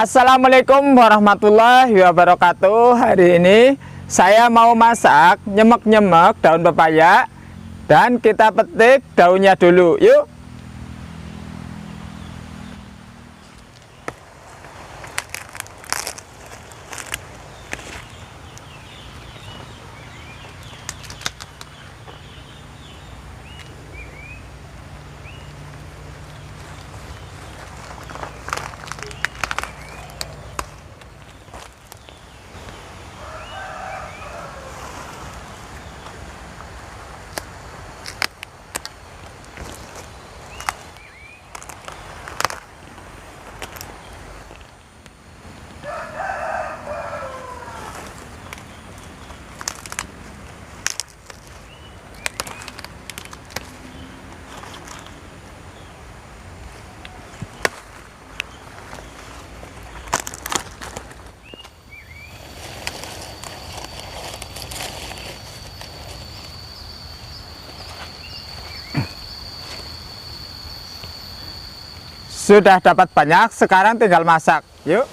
Assalamualaikum warahmatullahi wabarakatuh. Hari ini saya mau masak nyemek-nyemek daun pepaya Dan kita petik daunnya dulu. Yuk Sudah dapat banyak, sekarang tinggal masak. Yuk.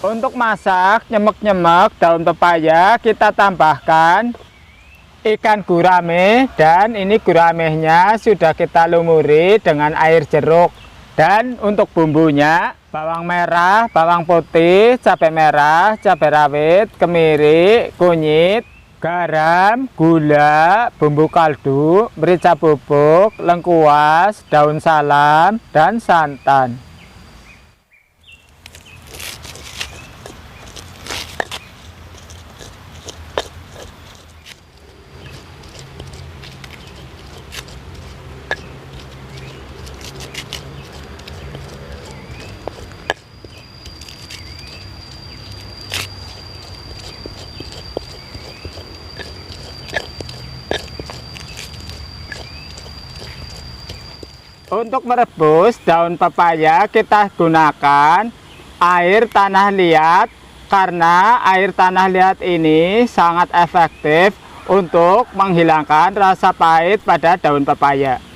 Untuk masak nyemek-nyemek daun pepaya kita tambahkan ikan gurame dan ini guramehnya sudah kita lumuri dengan air jeruk dan untuk bumbunya bawang merah, bawang putih, cabai merah, cabai rawit, kemiri, kunyit, garam, gula, bumbu kaldu, merica bubuk, lengkuas, daun salam, dan santan. Untuk merebus daun pepaya kita gunakan air tanah liat karena air tanah liat ini sangat efektif untuk menghilangkan rasa pahit pada daun pepaya.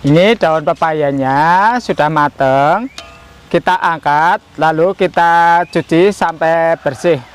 Ini daun pepayanya sudah matang. Kita angkat, lalu kita cuci sampai bersih.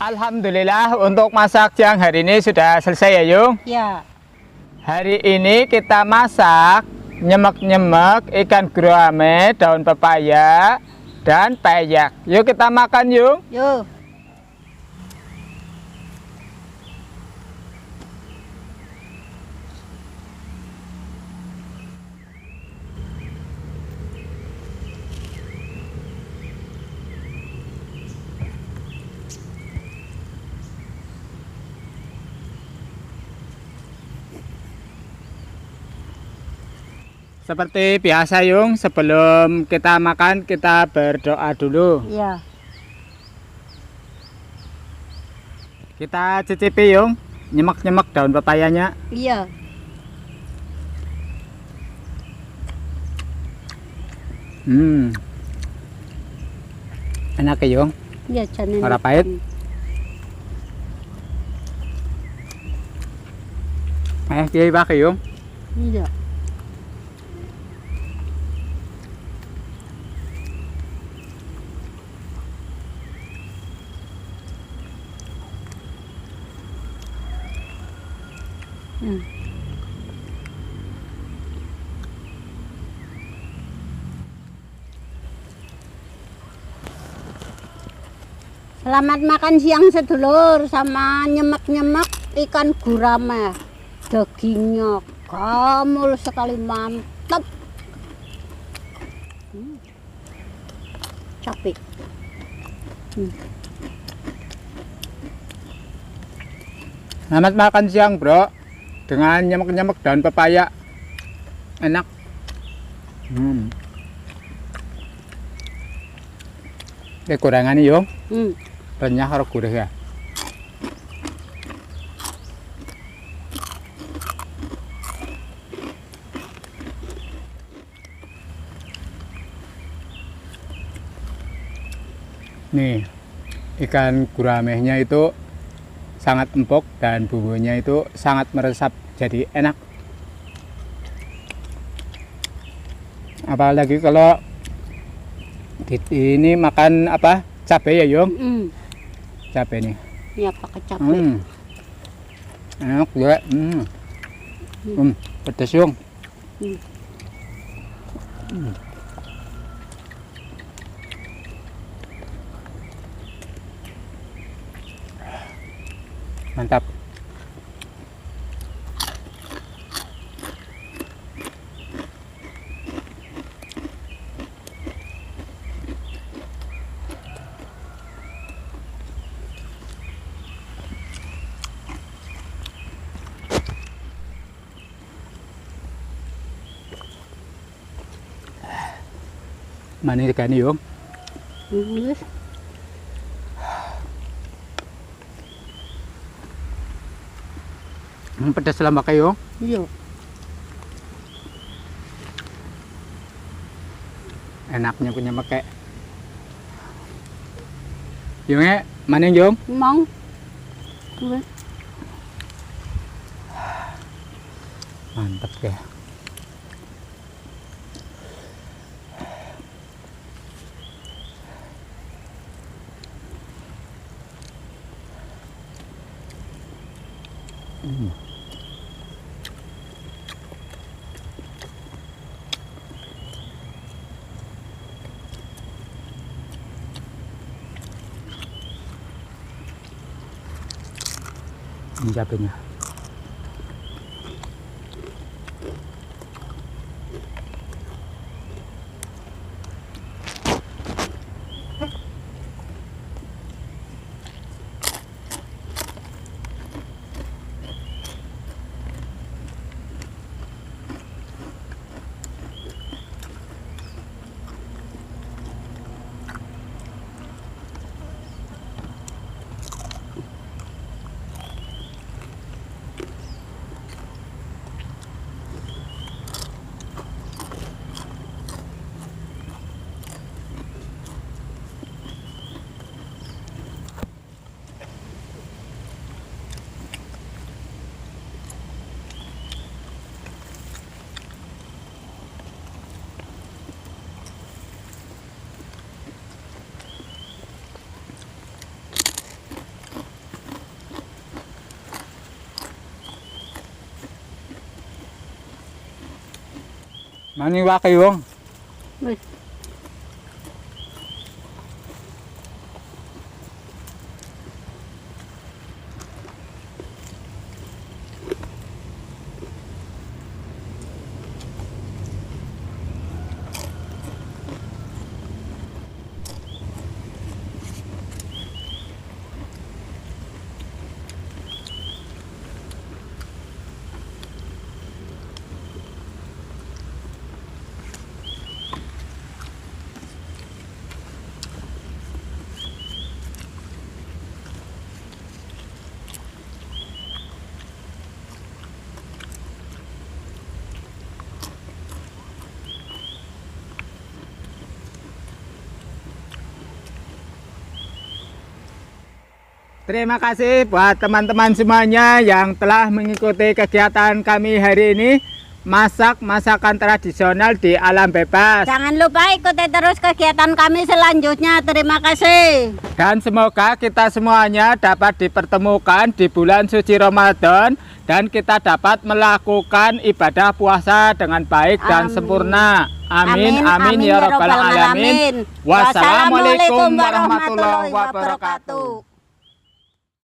Alhamdulillah untuk masak siang hari ini sudah selesai ya Yung. Ya. Hari ini kita masak nyemek-nyemek ikan gurame, daun pepaya, dan peyek. Yuk kita makan Yung. Yuk. Seperti biasa Yung, sebelum kita makan kita berdoa dulu. Ya. Kita cicipi Yung, nyemek-nyemek daun pepayanya. Iya. Hmm. Enak ya Yung. Iya, jangan. Ora pahit? Eh, kiai pakai Yung. Iya. Hmm. Selamat makan siang sedulur sama nyemek-nyemek ikan gurame. Dagingnya gamul sekali mantap. Hmm. Capek. Selamat makan siang, Bro. Dengan nyemek-nyemek daun pepaya. Enak. Hmm. Kekurangan nih, Yung. Hmm. Renyah karo gurih ya. Nih, ikan guramehnya itu sangat empuk dan bumbunya itu sangat meresap jadi enak. Apalagi kalau di- ini makan apa cabai ya Yung? Hmm. Cabai nih. Ya pakai capek. Hmm. Enak juga. Hmm. Hmm. Pedas Yung. Hmm. Hmm. Mantap. Manis kan Yung? Hmm. Hmm, pedas lama kayo. Iya. Enaknya punya pakai. Yung eh, mana yang Yung? Gue. Mantap ya. nhìn ra bên nhà. Maniwa kayo. Terima kasih buat teman-teman semuanya yang telah mengikuti kegiatan kami hari ini masak masakan tradisional di alam bebas Jangan lupa ikuti terus kegiatan kami selanjutnya. Terima kasih. dan semoga kita semuanya dapat dipertemukan di bulan suci Ramadan dan kita dapat melakukan ibadah puasa dengan baik dan Amin. sempurna. Amin amin, ya rabbal alamin. alamin. Wassalamualaikum warahmatullahi wabarakatuh.